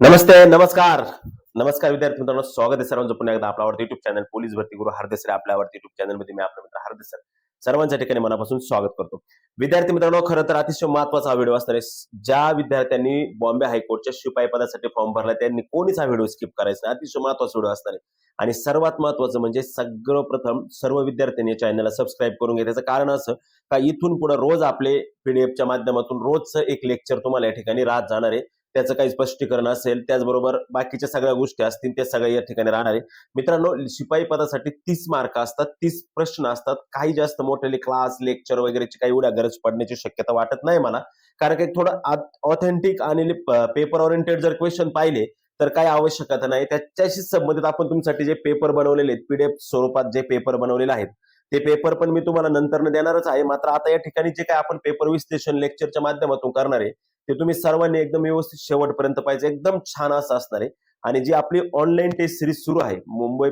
नमस्ते नमस्कार. नमस्कार विद्यार्थी मित्रांनो. स्वागत आहे सर्वांचं पुन्हा एकदा आपला आवडतं युट्यूब चॅनल पोलीस भरती गुरु हरदेसरे आपल्या आवडते युट्यूब चॅनलमध्ये मी आपला मित्र हरदेस सर सर्वांच्या ठिकाणी मनापासून स्वागत करतो. विद्यार्थी मित्रांनो खरं तर अतिशय महत्त्वाचा हा व्हिडिओ असणार आहे ज्या विद्यार्थ्यांनी बॉम्बे हायकोर्टच्या शिपाई पदासाठी फॉर्म भरला त्यांनी कोणीच हा व्हिडिओ स्किप करायचा नाही. अतिशय महत्त्वाचा व्हिडिओ असणार आहे आणि सर्वात महत्वाचं म्हणजे सर्वप्रथम सर्व विद्यार्थ्यांनी चॅनलला सबस्क्राईब करून घ्या. त्याचं कारण असं का इथून पुढे रोज आपले पीडीएफच्या माध्यमातून रोजचं एक लेक्चर तुम्हाला या ठिकाणी राहत जाणार आहे. त्याचं काही स्पष्टीकरण असेल त्याचबरोबर बाकीच्या सगळ्या गोष्टी असतील त्या सगळ्या या ठिकाणी राहणार आहे. मित्रांनो शिपाई पदासाठी तीस मार्क असतात तीस प्रश्न असतात. काही जास्त मोठे क्लास लेक्चर वगैरेची काही एवढ्या गरज पडण्याची शक्यता वाटत नाही मला. कारण की थोडं ऑथेंटिक आणि पेपर ओरिएंटेड जर क्वेश्चन पाहिले तर काही आवश्यकता नाही. त्याच्याशी संबंधित आपण तुमच्यासाठी जे पेपर बनवलेले आहेत पीडीएफ स्वरूपात जे पेपर बनवलेले आहेत ते पेपर पण मी तुम्हाला नंतर देणारच आहे. मात्र आता या ठिकाणी जे काय आपण पेपर विश्लेषण लेक्चरच्या माध्यमातून करणार आहे ते तुम्ही सर्वांनी एकदम व्यवस्थित शेवटपर्यंत पाहिजे एकदम छान असं असणार आहे. आणि जी आपली ऑनलाईन टेस्ट सिरीज सुरू आहे मुंबई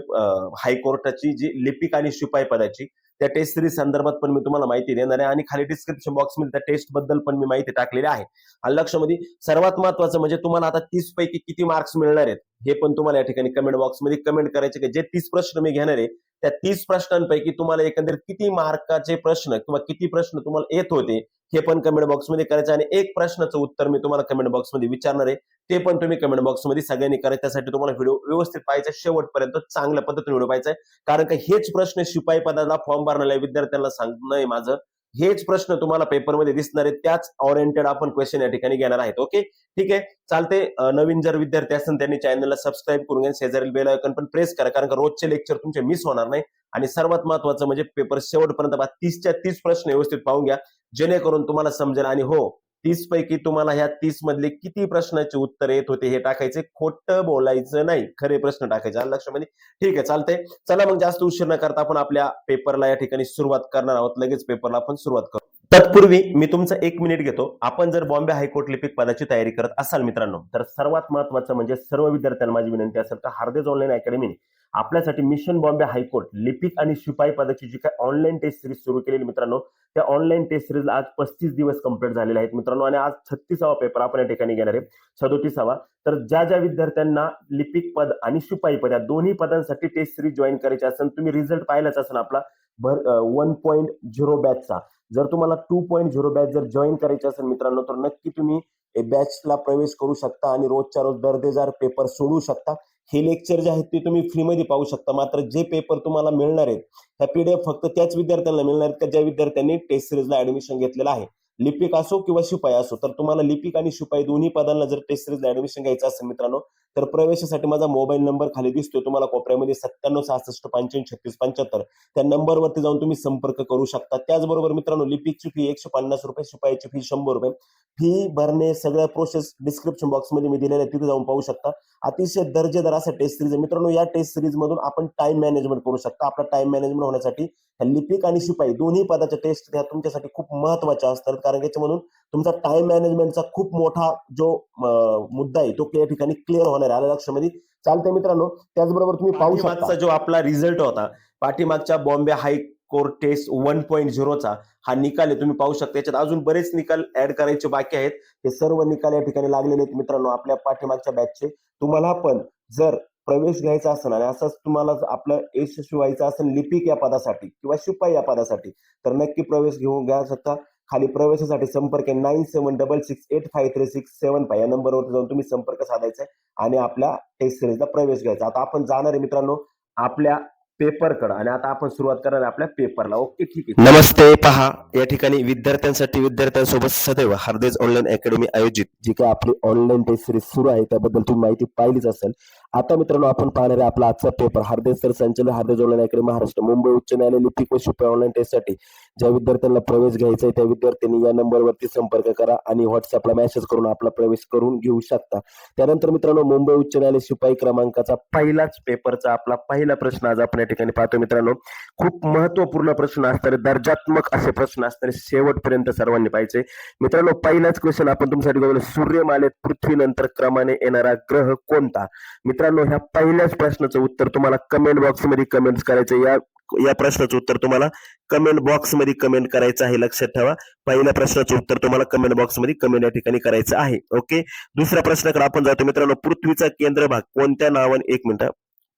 हायकोर्टाची जी लिपिक आणि शिपाई पदाची त्या टेस्ट सिरीज संदर्भात पण मी तुम्हाला माहिती देणार आहे. आणि खाली डिस्क्रिप्शन बॉक्समध्ये त्या टेस्टबद्दल पण मी माहिती टाकलेली आहे. आणि लक्षामध्ये सर्वात महत्वाचं म्हणजे तुम्हाला आता तीस पैकी किती मार्क्स मिळणार आहेत हे पण तुम्हाला या ठिकाणी कमेंट बॉक्समध्ये कमेंट करायचे की जे तीस प्रश्न मी घेणार आहे त्या तीस प्रश्नांपैकी तुम्हाला एकंदरीत किती मार्काचे प्रश्न किंवा किती प्रश्न तुम्हाला येत होते हे पण कमेंट बॉक्समध्ये करायचं आणि एक प्रश्नाचं उत्तर मी तुम्हाला कमेंट बॉक्समध्ये विचारणार आहे. ते पण तुम्ही कमेंट बॉक्समध्ये सगळ्यांनी करायचं त्यासाठी तुम्हाला व्हिडिओ व्यवस्थित पाहायचा शेवटपर्यंत चांगल्या पद्धतीने व्हिडिओ पाहायचा आहे. कारण का हेच प्रश्न शिपाई पदाला फॉर्म भरणाऱ्या विद्यार्थ्यांना सांगणं आहे माझं. हेच प्रश्न तुम्हाला पेपरमध्ये दिसणार आहेत. त्याच ओरिएंटेड आपण क्वेश्चन या ठिकाणी घेणार आहेत. ओके ठीक आहे? चालते नवीन जर विद्यार्थी असतील त्यांनी चॅनलला सबस्क्राईब करून घ्या. शेजारील बेल आयकॉन पण प्रेस करा. कारण का रोजचे लेक्चर तुमचे मिस होणार नाही. आणि सर्वात महत्वाचं म्हणजे पेपर शेवटपर्यंत तीसच्या तीस प्रश्न व्यवस्थित पाहून घ्या. जेणेकरून तुम्हाला समजेल. आणि हो तीस पैकी तुम्हाला ह्या तीस मधले किती प्रश्नाचे उत्तर येत होते हे टाकायचे? खोटं बोलायचं नाही. खरे प्रश्न टाकायचे. आलं लक्षामध्ये म्हणजे ठीक आहे चालतंय. चला मग जास्त उशीर न करता आपण आपल्या पेपरला या ठिकाणी सुरुवात करणार आहोत. लगेच पेपरला आपण सुरुवात करू. तत्पूर्वी मी तुमचं एक मिनिट घेतो. आपण जर बॉम्बे हायकोर्ट लिपिक पदाची तयारी करत असाल मित्रांनो तर सर्वात महत्वाचं म्हणजे सर्व विद्यार्थ्यांना माझी विनंती असेल तर हार्देज ऑनलाईन अकॅडमीने आपल्यासाठी मिशन बॉम्बे हायकोर्ट लिपिक आणि शिपाई पदाची जी काय ऑनलाईन टेस्ट सिरीज सुरू केलेली मित्रांनो त्या ऑनलाईन टेस्ट सिरीजला आज पस्तीस दिवस कंप्लीट झालेले आहेत मित्रांनो. आणि आज छत्तीसावा पेपर आपण या ठिकाणी घेणार आहे. सदोतीसावा. तर ज्या ज्या विद्यार्थ्यांना लिपिक पद आणि शिपाई पद या दोन्ही पदांसाठी टेस्ट सिरीज जॉईन करायची असेल तुम्ही रिझल्ट पाहिलाच असेल आपला. भर वन पॉईंट झिरो बॅचचा जर तुम्हाला टू पॉईंट झिरो बॅच जर जॉईन करायची असेल मित्रांनो तर नक्की तुम्ही बॅचला प्रवेश करू शकता आणि रोजच्या रोज दर्जेदार पेपर सोडू शकता. हे लेक्चर जे आहेत ते तुम्ही फ्रीमध्ये पाहू शकता. मात्र जे पेपर तुम्हाला मिळणार आहेत त्या पीडीएफ फक्त त्याच विद्यार्थ्यांना मिळणार आहेत का? ज्या विद्यार्थ्यांनी टेस्ट सिरीजला ऍडमिशन घेतलेलं आहे. लिपिक असो किंवा शिपाई असो तर तुम्हाला लिपिक आणि शिपाई दोन्ही पदांना जर टेस्ट सिरीजला ऍडमिशन घ्यायचं असेल मित्रांनो तर प्रवेशासाठी माझा मोबाईल नंबर खाली दिसतोय. तुम्हाला कोपऱ्यामध्ये सत्त्याण्णव सहासष्ट पंच्याऐंशी छत्तीस पंच्याहत्तर त्या नंबरवरती जाऊन तुम्ही संपर्क करू शकता. त्याचबरोबर मित्रांनो लिपिकची फी एकशे पन्नास रुपये शिपाईची फी शंभर रुपये. फी भरणे सगळ्या प्रोसेस डिस्क्रिप्शन बॉक्समध्ये मी दिलेल्या आहे तिथे जाऊन पाहू शकता. अतिशय दर्जेदार असा टेस्ट सिरीज आहे. मित्रांनो या टेस्ट सिरीज मधून आपण टाइम मॅनेजमेंट करू शकता. आपला टाइम मॅनेजमेंट होण्यासाठी लिपिक आणि शिपाई दोन्ही पदाच्या टेस्ट त्या तुमच्यासाठी खूप महत्त्वाच्या असतात. कारण याच्यामधून तुमचा टाइम मॅनेजमेंटचा खूप मोठा जो मुद्दा आहे तो या ठिकाणी क्लिअर होणार आहे आलं लक्षामध्ये चालतंय मित्रांनो त्याचबरोबर तुम्ही पाहू शकता. जो आपला रिझल्ट होता पाठीमागच्या Bombay high court test one point झिरोचा हा निकाल आहे तुम्ही पाहू शकता. याच्यात अजून बरेच निकाल ऍड करायचे बाकी आहेत. हे सर्व निकाल या ठिकाणी लागलेले आहेत मित्रांनो आपल्या पाठीमागच्या बॅचचे तुम्हाला पण जर प्रवेश घ्यायचा असेल आणि असंच तुम्हाला जर आपलं यशस्वी व्हायचं असेल लिपिक या पदासाठी किंवा शिपाई या पदासाठी तर नक्की प्रवेश घेऊन घ्या शकता. खाली प्रवेशासाठी संपर्क आहे. Nine seven double six eight five three six seven five या नंबरवर जाऊन तुम्ही संपर्क साधायचा आहे आणि आपल्या टेस्ट सिरीजला प्रवेश घ्यायचा. आता आपण जाणार आहे मित्रांनो आपल्या पेपरकडे आणि आता आपण सुरुवात करणार आपल्या पेपरला ओके ठीक आहे. नमस्ते. पहा या ठिकाणी विद्यार्थ्यांसाठी विद्यार्थ्यांसोबत सदैव हार्देज ऑनलाईन अकॅडमी आयोजित जी काय आपली ऑनलाईन टेस्ट सिरीज सुरू आहे. त्याबद्दल तुम्ही माहिती पाहिलीच असेल. आता मित्रांनो आपण पाहणार आहे आपला आजचा पेपर हार्देज सर संचालक हार्दे ऑनलाईन महाराष्ट्र मुंबई उच्च न्यायालय लिपिक व शिपाई ऑनलाईन टेस्टसाठी ज्या विद्यार्थ्यांना प्रवेश घ्यायचा आहे त्या विद्यार्थ्यांनी या नंबरवरती संपर्क करा आणि व्हॉट्सअपला मेसेज करून आपला प्रवेश करून घेऊ शकता. त्यानंतर मित्रांनो मुंबई उच्च न्यायालय शिपाई क्रमांकाचा पहिलाच पेपरचा आपला पहिला प्रश्न आज आपण या ठिकाणी पाहतो मित्रांनो. खूप महत्त्वपूर्ण प्रश्न असणारे दर्जात्मक असे प्रश्न असणारे शेवटपर्यंत सर्वांनी पाहिजे मित्रांनो पहिलाच क्वेश्चन आपण तुमच्यासाठी बघूया सूर्यमालेत पृथ्वीनंतर क्रमाने येणारा ग्रह कोणता? मित्र मित्रांनो ह्या पहिल्याच प्रश्नाचं उत्तर तुम्हाला कमेंट बॉक्समध्ये करायचं या या प्रश्नाचं उत्तर तुम्हाला कमेंट बॉक्समध्ये कमेंट करायचं आहे. लक्षात ठेवा. पहिल्या प्रश्नाचं उत्तर तुम्हाला कमेंट बॉक्समध्ये कमेंट या ठिकाणी करायचं आहे. ओके दुसऱ्या प्रश्नाकडे आपण जातो. मित्रांनो पृथ्वीचा केंद्रभाग कोणत्या नावाने? एक मिनिट.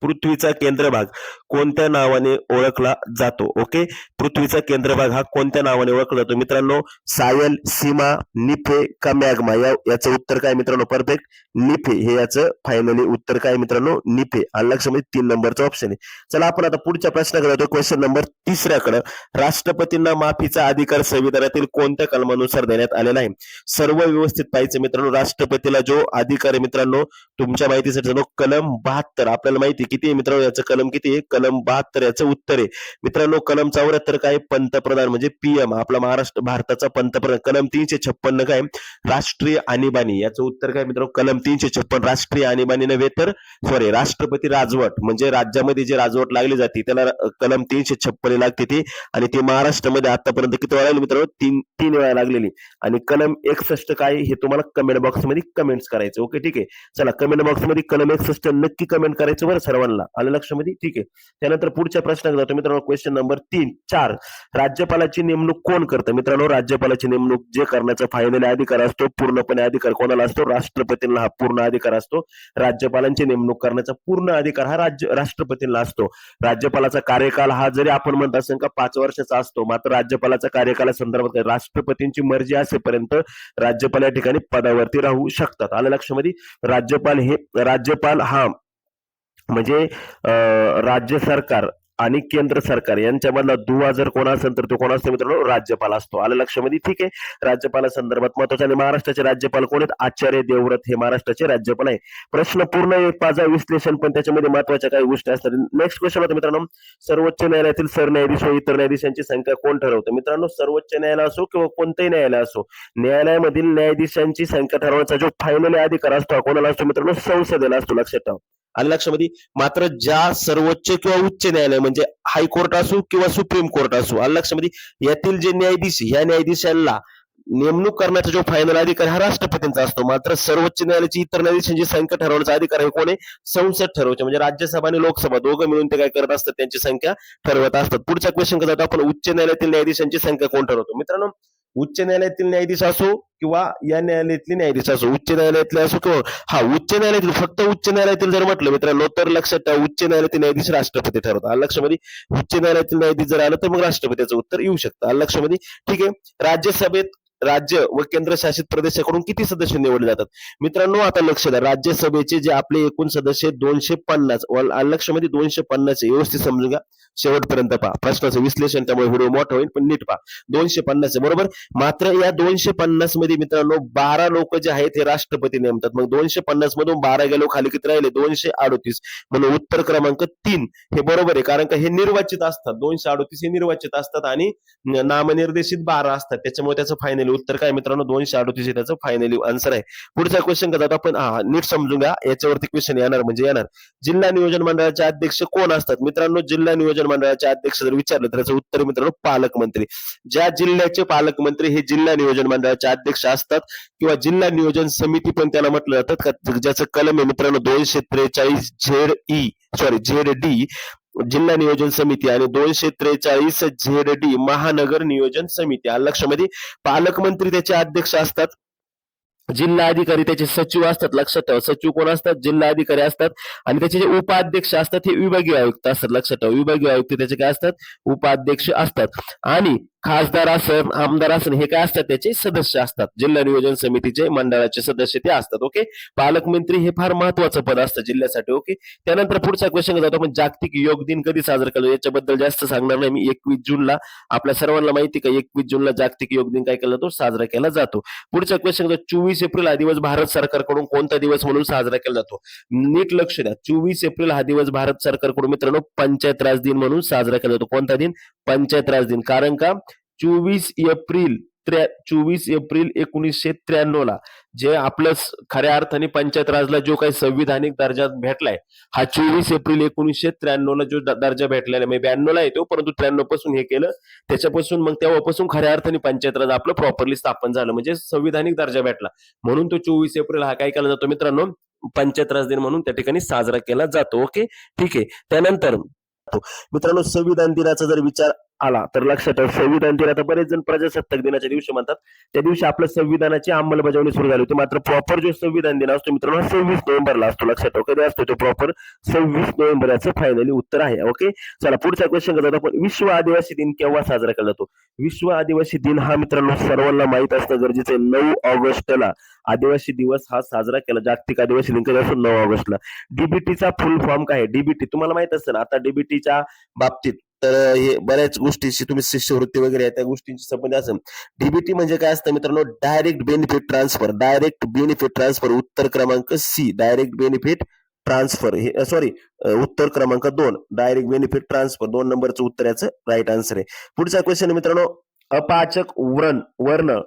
पृथ्वीचा केंद्रभाग कोणत्या नावाने ओळखला जातो? ओके पृथ्वीचा केंद्रभाग हा कोणत्या नावाने ओळखला जातो? मित्रांनो सायल सीमा निफे का मॅग्मा? या याचं उत्तर काय मित्रांनो? परफेक्ट निफे हे याचं फायनली उत्तर काय मित्रांनो? निफे. आणि लक्षामध्ये तीन नंबरचा ऑप्शन आहे. चला आपण आता पुढच्या प्रश्नाकडे जातो क्वेश्चन नंबर तिसऱ्याकडे. राष्ट्रपतींना माफीचा अधिकार संविधानातील कोणत्या कलमानुसार देण्यात आलेला आहे? सर्व व्यवस्थित पाहिजे मित्रांनो राष्ट्रपतीला जो अधिकार आहे मित्रांनो तुमच्या माहितीसाठी कलम बहात्तर. आपल्याला माहिती आहे किती आहे मित्रांनो? याचं कलम किती आहे? कलम बहात्तर. याचं उत्तर आहे. मित्रांनो कलम चौऱ्याहत्तर काय पंतप्रधान म्हणजे पीएम आपला महाराष्ट्र भारताचा पंतप्रधान. कलम तीनशे छप्पन्न काय राष्ट्रीय आणीबाणी. याचं उत्तर काय मित्रांनो? कलम तीनशे छप्पन राष्ट्रीय आणीबाणी नव्हे तर सॉरी राष्ट्रपती राजवट म्हणजे राज्यामध्ये जे राजवट लागली जाते त्याला कलम तीनशे छप्पन लागते ती. आणि ती महाराष्ट्रामध्ये आतापर्यंत किती वेळा लागली मित्रांनो? तीन तीन वेळा लागलेली. आणि कलम एकसष्ट काय हे तुम्हाला कमेंट बॉक्समध्ये कमेंट्स करायचं. ओके ठीक आहे? चला कमेंट बॉक्समध्ये कलम एकसष्ट नक्की कमेंट करायचं. बरं सर सर्वांना आलं लक्षामध्ये? ठीक. आहे त्यानंतर पुढच्या प्रश्नाकडे जातो. मित्रांनो क्वेश्चन नंबर तीन चार. राज्यपालाची नेमणूक कोण करतं? मित्रांनो राज्यपालाची नेमणूक जे करण्याचा फायनल अधिकार असतो पूर्णपणे अधिकार कोणाला असतो? राष्ट्रपतींना हा पूर्ण अधिकार असतो. राज्यपालांची नेमणूक करण्याचा पूर्ण अधिकार हा राज्य राष्ट्रपतींना असतो. राज्यपालाचा कार्यकाल हा जरी आपण म्हणत असेल का पाच वर्षाचा असतो मात्र राज्यपालाचा कार्यकाला संदर्भात राष्ट्रपतींची मर्जी असेपर्यंत राज्यपाल या ठिकाणी पदावरती राहू शकतात. आलं लक्षामध्ये? राज्यपाल हे राज्यपाल हा म्हणजे राज्य सरकार आणि केंद्र सरकार यांच्यामधला दुवा जर कोण असेल तर तो कोण असतो मित्रांनो? राज्यपाल असतो. आलं लक्षामध्ये ठीक आहे. राज्यपाला संदर्भात महत्वाचं आणि महाराष्ट्राचे राज्यपाल कोण आहेत? आचार्य देवव्रत हे महाराष्ट्राचे राज्यपाल आहे प्रश्न पूर्ण एक पाचा विश्लेषण पण त्याच्यामध्ये महत्त्वाच्या काही गोष्टी असतात. नेक्स्ट क्वेश्चन होता मित्रांनो. सर्वोच्च न्यायालयातील सरन्यायाधीश व इतर न्यायाधीशांची संख्या कोण ठरवतं? मित्रांनो सर्वोच्च न्यायालय असो किंवा कोणतंही न्यायालय असो न्यायालयामधील न्यायाधीशांची संख्या ठरवण्याचा जो फायनली अधिकार असतो हा कोणाला असतो मित्रांनो? संसदेला असतो. लक्षात ठेवा. आलं लक्षामध्ये मात्र ज्या सर्वोच्च किंवा उच्च न्यायालय म्हणजे हायकोर्ट असू किंवा सुप्रीम कोर्ट असो आलं लक्षामध्ये यातील जे न्यायाधीश या न्यायाधीशांना नेमणूक करण्याचा जो फायनल अधिकार हा राष्ट्रपतींचा असतो. मात्र सर्वोच्च न्यायालयाची इतर न्यायाधीशांची संख्या ठरवण्याचा अधिकार हे कोण आहे? संसद ठरवते. म्हणजे राज्यसभा आणि लोकसभा दोघं मिळून ते काय करत असतात? त्यांची संख्या ठरवत असतात. पुढचा क्वेश्चन कसं आपण. उच्च न्यायालयातील न्यायाधीशांची संख्या कोण ठरवतो? मित्रांनो उच्च न्यायालयातील न्यायाधीश असो किंवा या न्यायालयातले न्यायाधीश असो उच्च न्यायालयातले असो किंवा हा उच्च न्यायालयातील फक्त उच्च न्यायालयातील जर म्हटलं मित्रांनो तर लक्षात ठेवा उच्च न्यायालयातील न्यायाधीश राष्ट्रपती ठरवतात. लक्षामध्ये उच्च न्यायालयातील न्यायाधीश जर आलं तर मग राष्ट्रपतीचं उत्तर येऊ शकतं. आलं लक्षामध्ये ठीक आहे राज्यसभेत राज्य व केंद्रशासित प्रदेशाकडून किती सदस्य निवडले जातात? मित्रांनो आता लक्ष द्या. राज्यसभेचे जे आपले एकूण सदस्य दोनशे पन्नास. लक्षामध्ये दोनशे पन्नास आहे. व्यवस्थित समजून घ्या. शेवटपर्यंत पहा. प्रश्नाचं विश्लेषण त्यामुळे व्हिडिओ मोठा होईल पण नीट पहा. दोनशे पन्नास आहे बरोबर? मात्र या दोनशे पन्नासमध्ये मित्रांनो बारा लोक जे आहेत हे राष्ट्रपती नेमतात. मग दोनशे पन्नास मधून बारा गेलो खाली किती राहिले? दोनशे अडोतीस. म्हणून उत्तर क्रमांक तीन हे बरोबर आहे कारण का हे निर्वाचित असतात. दोनशे अडोतीस हे निर्वाचित असतात आणि नामनिर्देशित बारा असतात. त्याच्यामुळे त्याचं फायनल उत्तर काय मित्रांनो? दोनशे अडोतीस हे त्याचं फायनली आन्सर आहे. पुढचा क्वेश्चन करतात आपण हा नीट समजून घ्या. याच्यावरती क्वेश्चन येणार म्हणजे येणार. जिल्हा नियोजन मंडळाचे अध्यक्ष कोण असतात? मित्रांनो जिल्हा नियोजन मंडळाचे अध्यक्ष जर विचारलं तर याचं उत्तर मित्रांनो पालकमंत्री. ज्या जिल्ह्याचे पालकमंत्री हे जिल्हा नियोजन मंडळाचे अध्यक्ष असतात किंवा जिल्हा नियोजन समिती पण त्याला म्हटलं जातात ज्याचं कलम आहे मित्रांनो दोनशे त्रेचाळीस Z E sorry Z D जिल्हा नियोजन समिती आणि दोनशे त्रेचाळीस झेड डी महानगर नियोजन समिती. आलं लक्षामध्ये पालकमंत्री त्याचे अध्यक्ष असतात जिल्हा अधिकारी त्याचे सचिव असतात लक्षात ठेवा. सचिव कोण असतात? जिल्हा अधिकारी असतात. आणि त्याचे जे उपाध्यक्ष असतात हे विभागीय आयुक्त असतात लक्षात ठेवा. विभागीय आयुक्त त्याचे काय असतात? उपाध्यक्ष असतात. आणि खासदार असन आमदार असन हे काय असतात त्याचे? सदस्य असतात. जिल्हा नियोजन समितीचे मंडळाचे सदस्य ते असतात ओके पालकमंत्री हे फार महत्वाचं पद असतं जिल्ह्यासाठी ओके त्यानंतर पुढचा क्वेश्चन जातो आपण जागतिक योग दिन कधी साजरा केला याच्याबद्दल जास्त सांगणार नाही मी. एकवीस जूनला आपल्या सर्वांना माहिती का? एकवीस जूनला जागतिक योग दिन काय केला जातो? साजरा केला जातो. पुढचा क्वेश्चन चोवीस एप्रिल हा दिवस भारत सरकारकडून कोणता दिवस म्हणून साजरा केला जातो? नीट लक्ष द्या. चोवीस एप्रिल हा दिवस भारत सरकारकडून मित्रांनो पंचायत राज दिन म्हणून साजरा केला जातो. कोणता दिन? पंचायत राज दिन. कारण का? चोवीस एप्रिल त्र्या चोवीस एप्रिल एकोणीसशे त्र्याण्णव ला जे आपलं खऱ्या अर्थाने पंचायत राजला जो काही संविधानिक दर्जा भेटलाय हा चोवीस एप्रिल एकोणीसशे त्र्याण्णव ला जो दर्जा भेटलेला म्हणजे ब्याण्णव ला येतो परंतु त्र्याण्णवपासून हे केलं त्याच्यापासून मग तेव्हापासून खऱ्या अर्थाने पंचायत राज आपलं प्रॉपरली स्थापन झालं म्हणजे संविधानिक दर्जा भेटला. म्हणून तो चोवीस एप्रिल हा काय केला जातो मित्रांनो पंचायत राज दिन म्हणून त्या ठिकाणी साजरा केला जातो ओके? ठीक आहे. त्यानंतर मित्रांनो संविधान दिनाचा जर विचार आला. तर लक्षात ठेवा संविधान दिन आता बरेच जण प्रजासत्ताक दिनाच्या दिवशी म्हणतात त्या दिवशी आपल्या संविधानाची अंमलबजावणी सुरू झाली होती. मात्र प्रॉपर जो संविधान दिन असतो मित्रांनो सव्वीस नोव्हेंबरला असतो. लक्षात ठेवा कधी असतो तो प्रॉपर सव्वीस नोव्हेंबर याचं फायनली उत्तर आहे. ओके चला पुढचा क्वेश्चन करतो आपण विश्व आदिवासी दिन केव्हा साजरा केला जातो? विश्व आदिवासी दिन हा मित्रांनो सर्वांना माहीत असणं गरजेचं आहे. नऊ ऑगस्टला आदिवासी दिवस हा साजरा केला. जागतिक आदिवासी दिन कधी असतो? नऊ ऑगस्टला. डीबीटीचा फुल फॉर्म काय आहे? डीबीटी तुम्हाला माहीत असेल ना आता डीबीटीच्या बाबतीत तर हे बऱ्याच गोष्टीची तुम्ही शिष्यवृत्ती वगैरे आहे त्या गोष्टींची संबंध असेल. डीबीटी म्हणजे काय असतं मित्रांनो? Direct benefit transfer direct benefit transfer उत्तर क्रमांक सी डायरेक्ट बेनिफिट ट्रान्सफर हे सॉरी उत्तर क्रमांक दोन. डायरेक्ट बेनिफिट ट्रान्सफर दोन नंबरचं उत्तर याचं राईट आन्सर आहे. पुढचा क्वेश्चन मित्रांनो अपाचक व्रण वर्ण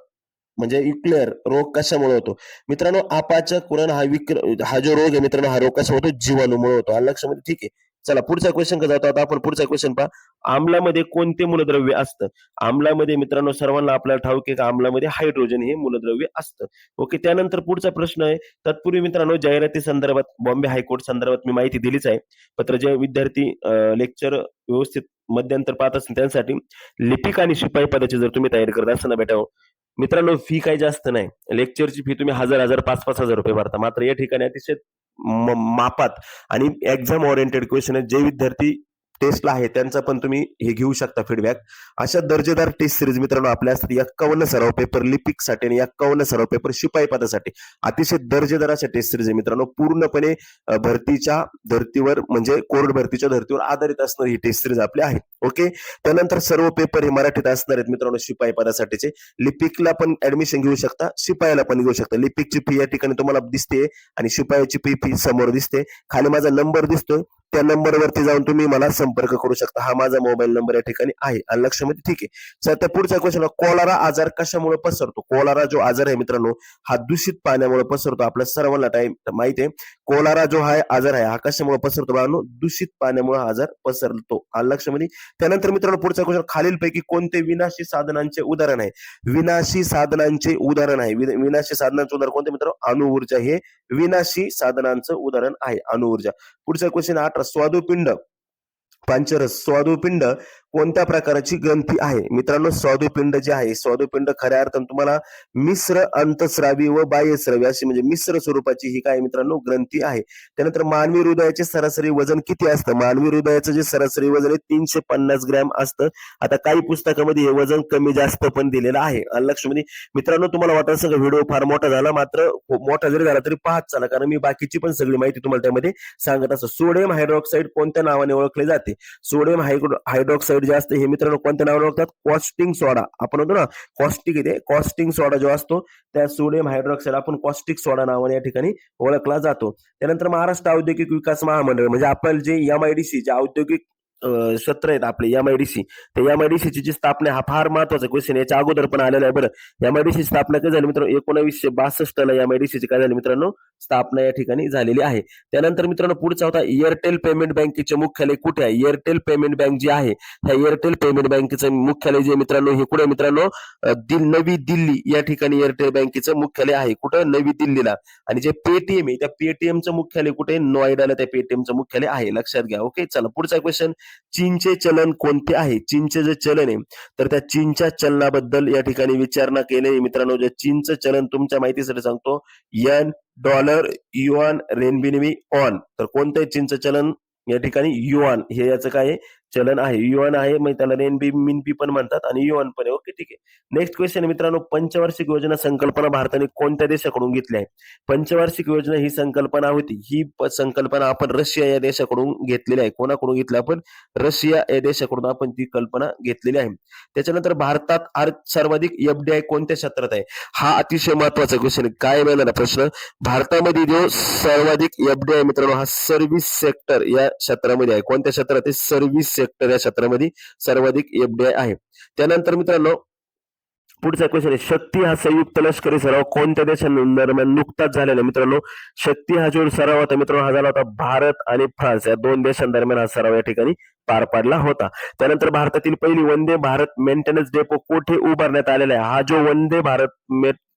म्हणजे इक्लेअर रोग कशामुळे होतो? मित्रांनो अपाचक व्रण हा विक्र हा जो रोग आहे मित्रांनो हा रोग कसा होतो? जीवाणूमुळे होतो. हा लक्षामध्ये ठीक आहे? चला पुढचा क्वेश्चन जातो. आता आपण पुढचा क्वेश्चन पहा. आम्लामध्ये कोणते मूलद्रव्य असतं? आम्लामध्ये मित्रांनो सर्वांना आपल्याला ठाऊक आहे का? आम्लामध्ये हायड्रोजन हे मूलद्रव्य असतं. ओके त्यानंतर पुढचा प्रश्न आहे. तत्पूर्वी मित्रांनो जाहिराती संदर्भात बॉम्बे हायकोर्ट संदर्भात मी माहिती दिलीच आहे. पत्र जे विद्यार्थी लेक्चर व्यवस्थित मध्यंतर पाहत असेल त्यांसाठी लिपिक आणि शिपाई पदाची जर तुम्ही तयारी करत असताना बेटा मित्रांनो फी काही जास्त नाही. लेक्चरची फी तुम्ही हजार हजार पाच पाच हजार रुपये भरता. मात्र या ठिकाणी अतिशय म- मापात आणि एक्झाम ओरिएंटेड क्वेश्चन आहेत. जे विद्यार्थी टेस्टला आहे त्यांचा पण तुम्ही हे घेऊ शकता फीडबॅक अशा दर्जेदार टेस्ट सिरीज मित्रांनो आपल्या असतात एक्कावन्न सराव पेपर लिपिकसाठी आणि एक्कावन्न सराव पेपर शिपाई पदासाठी. अतिशय दर्जेदार अशा टेस्ट सिरीज आहे मित्रांनो. पूर्णपणे भरतीच्या धर्तीवर म्हणजे कोर्ट भरतीच्या धर्तीवर आधारित असणारी ही टेस्ट सिरीज आपली आहे. ओके त्यानंतर सर्व पेपर हे मराठीत असणार आहेत मित्रांनो शिपाई पदासाठीचे. लिपिकला पण ऍडमिशन घेऊ शकता शिपायाला पण घेऊ शकता. लिपिकची फी या ठिकाणी तुम्हाला दिसते आणि शिपायाची फी फी समोर दिसते. खाली माझा नंबर दिसतोय. त्या नंबरवरती जाऊन तुम्ही मला संपर्क करू शकता. हा माझा मोबाईल नंबर या ठिकाणी आहे. आणि लक्षामध्ये ठीक आहे. सर त्या पुढचा क्वेश्चन कोलारा आजार कशामुळे पसरतो? कोलारा जो आजार आहे मित्रांनो हा दूषित पाण्यामुळे पसरतो. आपल्या सर्वांना टाइम माहिती आहे. कोलारा जो हा आजार आहे हा कशामुळे पसरतो बाळांनो दूषित पाण्यामुळे हा आजार पसरतो. आणि लक्षामध्ये त्यानंतर मित्रांनो पुढचा क्वेश्चन खालीलपैकी कोणते विनाशी साधनांचे उदाहरण आहे? विनाशी साधनांचे उदाहरण आहे. विनाशी साधनांचे उदाहरण कोणते मित्रांनो? अणुऊर्जा. हे विनाशी साधनांचं उदाहरण आहे अणुऊर्जा. पुढचा क्वेश्चन आठ स्वादुपिंड पांचरस स्वादुपिंड कोणत्या प्रकारची ग्रंथी आहे? मित्रांनो स्वादुपिंड जे आहे स्वादुपिंड खऱ्या अर्थानं तुम्हाला मिश्र अंतस्रावी व बाह्यस्रावी अशी म्हणजे मिश्र स्वरूपाची ही काय मित्रांनो ग्रंथी आहे. त्यानंतर मानवी हृदयाचे सरासरी वजन किती असतं? मानवी हृदयाचं जे सरासरी वजन आहे तीनशे पन्नास ग्रॅम असतं. आता काही पुस्तकामध्ये हे वजन कमी जास्त पण दिलेलं आहे. आणि लक्षमध्ये म्हणजे मित्रांनो तुम्हाला वाटत सगळं व्हिडिओ फार मोठा झाला? मात्र मोठा जरी झाला तरी पाहत चाला कारण मी बाकीची पण सगळी माहिती तुम्हाला त्यामध्ये सांगत असतो. सोडियम हायड्रॉक्साईड कोणत्या नावाने ओळखले जाते? सोडियम हायड्रॉक्साईड जे असते हे मित्रांनो कोणत्या नावाने ओळखतात? कॉस्टिंग सोडा आपण होतो ना कॉस्टिक इथे कॉस्टिंग सोडा जो असतो त्या सोडियम हायड्रॉक्साईड आपण कॉस्टिक सोडा नावाने या ठिकाणी ओळखला जातो. त्यानंतर महाराष्ट्र औद्योगिक विकास महामंडळ म्हणजे आपल्याला जे एम आय डी सी जे औद्योगिक क्षेत्र आहेत आपले M I D C M I D ची जी स्थापना हा फार महत्त्वाचा क्वेश्चन याच्या अगोदर पण आलेला आहे बरं. एम आय डी सी स्थापना काय झाली मित्रांनो? एकोणावीसशे बासष्ट ला एम आय डी काय झाली मित्रांनो? स्थापना या ठिकाणी झालेली आहे. त्यानंतर मित्रांनो पुढचा होता एअरटेल पेमेंट बँकेचे मुख्यालय कुठे आहे? एअरटेल पेमेंट बँक जी आहे ह्या एअरटेल पेमेंट बँकेचं मुख्यालय जे मित्रांनो हे कुठे मित्रांनो? नवी दिल्ली या ठिकाणी एअरटेल बँकेचं मुख्यालय आहे. कुठं? नवी दिल्लीला. आणि जे पेटीएम आहे त्या पेटीएमचं मुख्यालय कुठे? नोएडाला त्या पेटीएमचं मुख्यालय आहे. लक्षात घ्या. ओके चला पुढचा क्वेश्चन चीनचे चलन कोणते आहे? चीनचे जे चलन आहे तर त्या चीनच्या चलनाबद्दल या ठिकाणी विचारणा केली. मित्रांनो जे चीनचं चलन तुमच्या माहितीसाठी सांगतो यन डॉलर युआन रेनबिनवी ऑन तर कोणतं चीनचं चलन या ठिकाणी युआन हे याचं काय आहे? चलन आहे युआन आहे मग त्याला रेनबी मिनबी पण म्हणतात आणि युआन पण आहे. ओके ठीक आहे. नेक्स्ट क्वेश्चन मित्रांनो पंचवार्षिक योजना संकल्पना भारताने कोणत्या देशाकडून घेतली आहे? पंचवार्षिक योजना ही संकल्पना होती. ही संकल्पना आपण रशिया या देशाकडून घेतलेली आहे. कोणाकडून घेतली आपण? रशिया या देशाकडून आपण ती कल्पना घेतलेली आहे. त्याच्यानंतर भारतात सर्वाधिक एफडीआय कोणत्या क्षेत्रात आहे? हा अतिशय महत्त्वाचा क्वेश्चन आहे. काय मिळाला प्रश्न? भारतामध्ये जो सर्वाधिक एफडीआय मित्रांनो हा सर्व्हिस सेक्टर या क्षेत्रामध्ये आहे. कोणत्या क्षेत्रात आहे? सर्व्हिस सेक्टर या क्षेत्रामध्ये सर्वाधिक एफडीआय आहे. त्यानंतर मित्रांनो पुढचा क्वेश्चन आहे शक्ती हा संयुक्त लष्करी सराव कोणत्या देशांदरम्यान नुकताच झालेला मित्रांनो शक्ती हा जो सराव होता मित्रांनो हा झाला होता भारत आणि फ्रान्स. या दोन देशांदरम्यान हा सराव या ठिकाणी पार पाडला होता. त्यानंतर भारतातील पहिली वंदे भारत मेंटेनन्स डेपो कोठे उभारण्यात आलेला आहे? हा जो वंदे भारत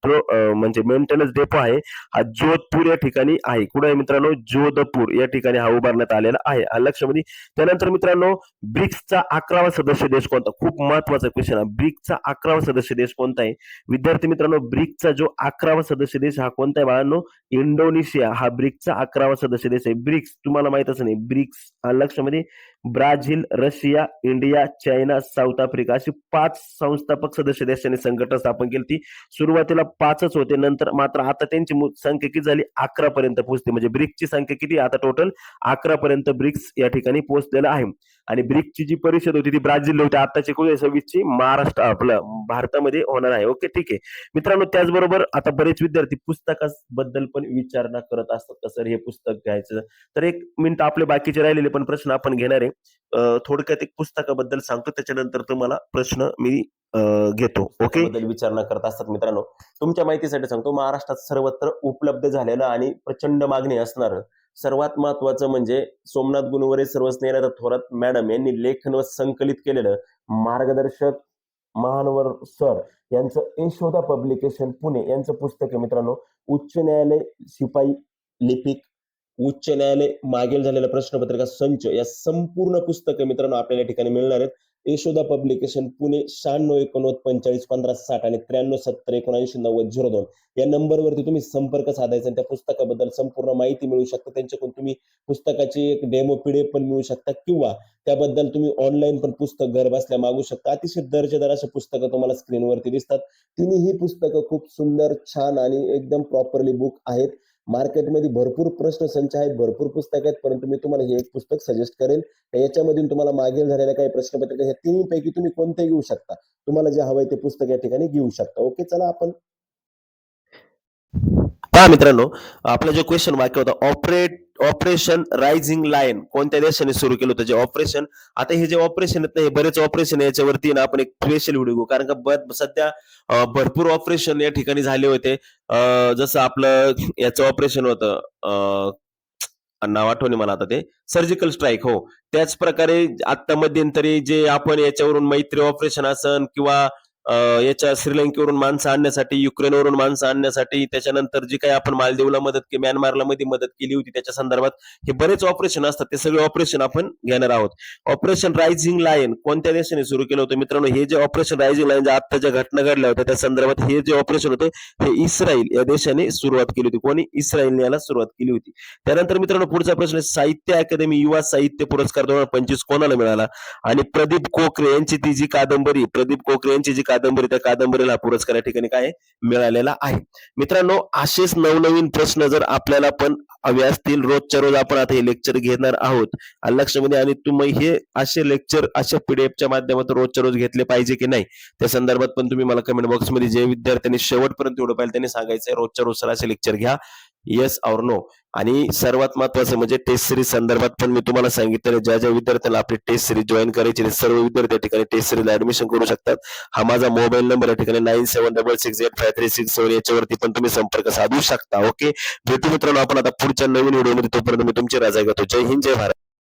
मेट्रो म्हणजे मेंटेनन्स डेपो आहे हा जोधपूर या ठिकाणी आहे. कुठे आहे मित्रांनो? जोधपूर या ठिकाणी हा उभारण्यात आलेला आहे. हा लक्षामध्ये म्हणजे, त्यानंतर मित्रांनो ब्रिक्सचा अकरावा सदस्य देश कोणता? खूप महत्त्वाचा क्वेश्चन आहे. ब्रिक्सचा अकरावा सदस्य देश कोणता आहे? विद्यार्थी मित्रांनो ब्रिक्सचा जो अकरावा सदस्य देश हा कोणता आहे बाळांनो? इंडोनेशिया. हा ब्रिक्सचा अकरावा सदस्य देश आहे. ब्रिक्स तुम्हाला माहितच नाही. ब्रिक्स हा लक्षामध्ये म्हणजे, Brazil Russia India China South Africa अशी पाच संस्थापक सदस्य देशांनी संघटना स्थापन केली. ती सुरुवातीला पाचच होते नंतर मात्र आता त्यांची संख्या किती झाली? अकरा पर्यंत पोहोचते. म्हणजे ब्रिक्सची संख्या किती आता टोटल अकरा पर्यंत ब्रिक्स या ठिकाणी पोहोचलेलं आहे. आणि ब्रिक्सची जी परिषद होती ती ब्राझील होती. आताची एकोणीशे सव्वीस ची महाराष्ट्र आपलं भारतामध्ये होणार आहे. ओके ठीक आहे. मित्रांनो त्याचबरोबर आता बरेच विद्यार्थी पुस्तकाबद्दल पण विचारणा करत असतात. का सर हे पुस्तक घ्यायचं? तर एक मिनिट आपले बाकीचे राहिलेले पण प्रश्न आपण घेणार आहे. थोडक्यात एक पुस्तकाबद्दल सांगतो. त्याच्यानंतर तुम्हाला प्रश्न मी अं, घेतो. ओके? बद्दल विचारणा करत असतात मित्रांनो. तुमच्या माहितीसाठी सांगतो. महाराष्ट्रात सर्वत्र उपलब्ध झालेलं आणि प्रचंड मागणी असणार सर्वात महत्वाचं म्हणजे सोमनाथ गुणवरे सर्वस्नेहरा थोरात मॅडम यांनी लेखन व संकलित केलेलं मार्गदर्शक महानवर सर यांचं यशोदा पब्लिकेशन पुणे यांचं पुस्तक आहे मित्रांनो. उच्च न्यायालय शिपाई लिपिक उच्च न्यायालय मागील झालेला प्रश्नपत्रिका संच या संपूर्ण पुस्तक मित्रांनो आपल्याला ठिकाणी मिळणार आहेत. यशोदा पब्लिकेशन पुणे शहाण्णव एकोणवद पंचेचाळीस पंधरा साठ आणि त्र्याण्णव सत्तर एकोणऐंशी नव्वद झिरो दोन. या नंबरवरती तुम्ही संपर्क साधायचा आणि त्या पुस्तकाबद्दल संपूर्ण माहिती मिळू शकता. त्यांच्याकडून तुम्ही पुस्तकाची एक डेमो पीडीएफ पण मिळू शकता किंवा त्याबद्दल तुम्ही ऑनलाईन पण पुस्तक घर बसल्या मागू शकता. अतिशय दर्जेदार अशी पुस्तकं तुम्हाला स्क्रीनवरती दिसतात. तिन्ही पुस्तकं खूप सुंदर छान आणि एकदम प्रॉपरली बुक आहेत. मार्केटमध्ये भरपूर प्रश्न संच आहेत भरपूर पुस्तक आहेत परंतु मी तुम्हाला हे एक पुस्तक सजेस्ट करेल याच्यामधून तुम्हाला मागील झालेल्या काही प्रश्नपत्रिका ह्या तिन्हीपैकी तुम्ही कोणते घेऊ शकता. तुम्हाला जे हवंय ते पुस्तक या ठिकाणी घेऊ शकता. ओके चला आपण. पहा मित्रांनो आपला जो क्वेश्चन वाक्य होता ऑपरेट ऑपरेशन रायझिंग लाईन कोणत्या देशाने सुरू केलं होतं जे ऑपरेशन आता हे जे ऑपरेशन आहेत ना हे बरेच ऑपरेशन याच्यावरती ना आपण एक स्पेशल व्हिडिओ घेऊ. कारण का सध्या भरपूर ऑपरेशन या ठिकाणी झाले होते. जसं आपलं याचं ऑपरेशन होतं नाव आठवणे मला आता ते. सर्जिकल स्ट्राईक हो. त्याच प्रकारे आता मध्यंतरी जे आपण याच्यावरून मैत्री ऑपरेशन असन किंवा याच्या श्रीलंकेवरून माणसं आणण्यासाठी युक्रेनवरून माणसं आणण्यासाठी त्याच्यानंतर जी काही आपण मालदीवला मदत केली म्यानमारला मध्ये मदत केली होती त्याच्या संदर्भात हे बरेच ऑपरेशन असतात. ते सगळे ऑपरेशन आपण घेणार आहोत. ऑपरेशन रायझिंग लाईन कोणत्या देशाने सुरू केलं होतं मित्रांनो? हे जे ऑपरेशन रायझिंग लाईन ज्या आता ज्या घटना घडल्या होत्या त्या संदर्भात हे जे ऑपरेशन होतं हे इस्रायल या देशाने सुरुवात केली होती. कोणी? इस्रायलने याला सुरुवात केली होती. त्यानंतर मित्रांनो पुढचा प्रश्न आहे, साहित्य अकादमी युवा साहित्य पुरस्कार दोन हजार पंचवीस कोणाला मिळाला? आणि प्रदीप कोकरे यांची ती जी कादंबरी प्रदीप कोकरे यांची जी कादंबरी त्या कादंबरीला पुरस्कार या ठिकाणी काय मिळालेला आहे. मित्रांनो असेच नवनवीन प्रश्न जर आपल्याला पण हवे असतील रोजच्या रोज आपण आता हे लेक्चर घेणार आहोत. आणि लक्षामध्ये आणि तुम्ही हे असे लेक्चर अशा पीडीएफच्या माध्यमातून रोजच्या रोज घेतले पाहिजे की नाही त्या संदर्भात पण तुम्ही मला कमेंट बॉक्समध्ये जे विद्यार्थ्यांनी शेवटपर्यंत एवढं पाहिजे त्यांनी सांगायचं रोजच्या रोज सर असे लेक्चर घ्या. येस और नो आणि सर्वात महत्वाचं म्हणजे टेस्ट सिरीज संदर्भात पण मी तुम्हाला सांगितलं ज्या ज्या विद्यार्थ्यांना आपली टेस्ट सिरीज जॉईन करायची सर्व विद्यार्थी या ठिकाणी टेस्ट सिरीजला ऍडमिशन करू शकतात. हा माझा मोबाईल नंबर या ठिकाणी nine seven double six eight five three six seven याच्यावरती पण तुम्ही संपर्क साधू शकता. ओके भेटू मित्रांनो आपण आता पुढच्या नवीन व्हिडिओमध्ये तोपर्यंत मी तुमची राजा घेतो जय हिंद जय भारत.